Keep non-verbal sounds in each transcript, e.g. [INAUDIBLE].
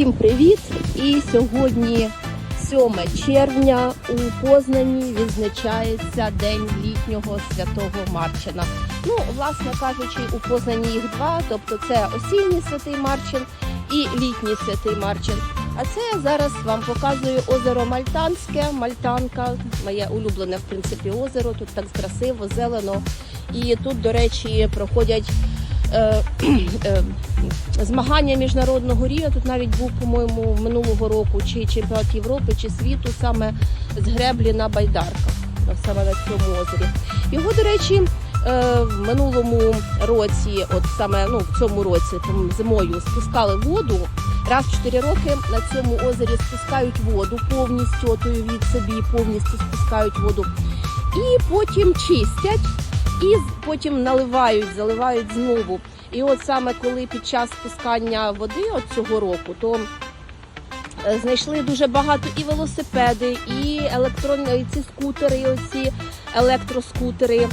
Всім привіт! І сьогодні 7 червня у Познані відзначається День літнього святого Марчина. Ну, власне кажучи, у Познані їх два, тобто це осінній святий Марчин і літній святий Марчин. А це я зараз вам показую озеро Мальтанське, Мальтанка, моє улюблене в принципі озеро. Тут так красиво, зелено. І тут, до речі, проходять [CLEARS THROAT] змагання міжнародного рівня. Тут навіть був, по-моєму, минулого року чи чемпіонат Європи, чи світу саме з греблі на байдарках, саме на цьому озері. Його, до речі, е, в минулому році, от саме ну в цьому році, там зимою спускали воду. Раз в 4 роки на цьому озері спускають воду повністю, от уявіть собі, повністю спускають воду. І потім чистять, і потім наливають, заливають знову. І от саме коли під час спускання води от цього року, то е, знайшли дуже багато і велосипеди, і електронні ці скутери, оці електроскутери,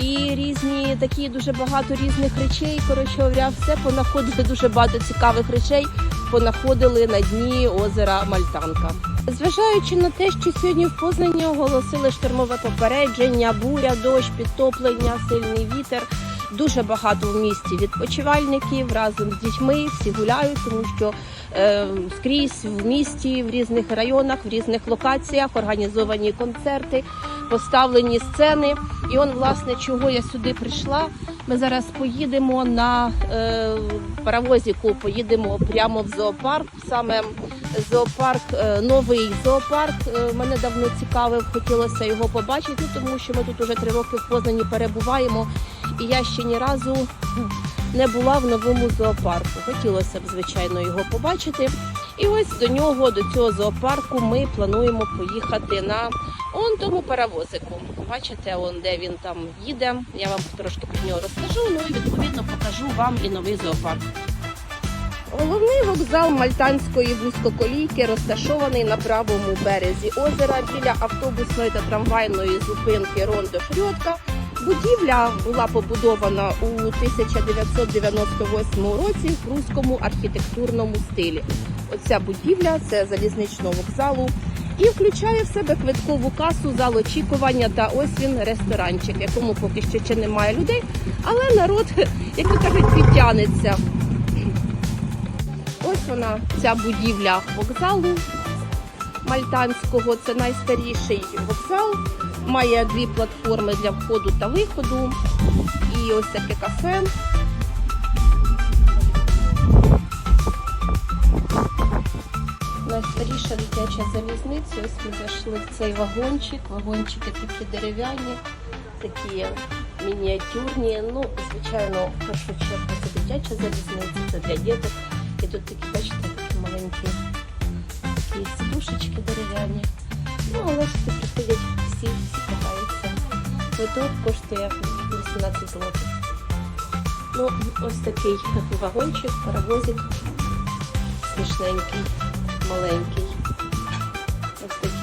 і різні такі дуже багато різних речей. Коротше говоря, все понаходили дуже багато цікавих речей. Понаходили на дні озера Мальтанка. Зважаючи на те, що сьогодні в Познані оголосили штормове попередження, буря, дощ, підтоплення, сильний вітер. Дуже багато в місті відпочивальників разом з дітьми всі гуляють, тому що е, скрізь в місті, в різних районах, в різних локаціях організовані концерти, поставлені сцени. І он, власне, чого я сюди прийшла. Ми зараз поїдемо на е, паровозіку, поїдемо прямо в зоопарк. Саме зоопарк, е, новий зоопарк. Е, мене давно цікавив, хотілося його побачити, тому що ми тут уже три роки в Познані перебуваємо. І я ще ні разу не була в новому зоопарку. Хотілося б, звичайно, його побачити. І ось до нього, до цього зоопарку, ми плануємо поїхати на он тому паровозику. Бачите, он де він там їде. Я вам трошки про нього розкажу. Ну і відповідно покажу вам і новий зоопарк. Головний вокзал Мальтанської вузькоколійки розташований на правому березі озера біля автобусної та трамвайної зупинки Рондо Фрьотка. Будівля була побудована у 1998 році в руському архітектурному стилі. Оця будівля це залізничного вокзалу і включає в себе квиткову касу, зал очікування та ось він ресторанчик, якому поки що ще немає людей, але народ, [LAUGHS] як то кажуть, підтягнеться. Ось вона, ця будівля вокзалу Мальтанського. Це найстаріший вокзал. Має дві платформи для входу та виходу. І ось таке кафе. Найстаріша дитяча залізниця. Ось ми зайшли в цей вагончик. Вагончики такі дерев'яні, такі мініатюрні. Ну, звичайно, в першу чергу це дитяча залізниця, це для діток. І тут такі, бачите, такі маленькі такі сидушечки дерев'яні. Ну, але тут приходять всі, всі катаються. Квиток коштує 18 злотих. Ну, ось такий вагончик, паровозик. Смішненький, маленький.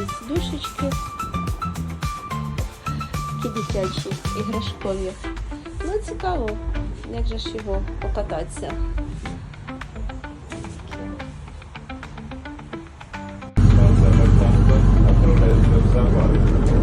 Такі сидушечки. Такі дитячі, іграшкові. Ну, цікаво, як же ж його покататися. Thank Casa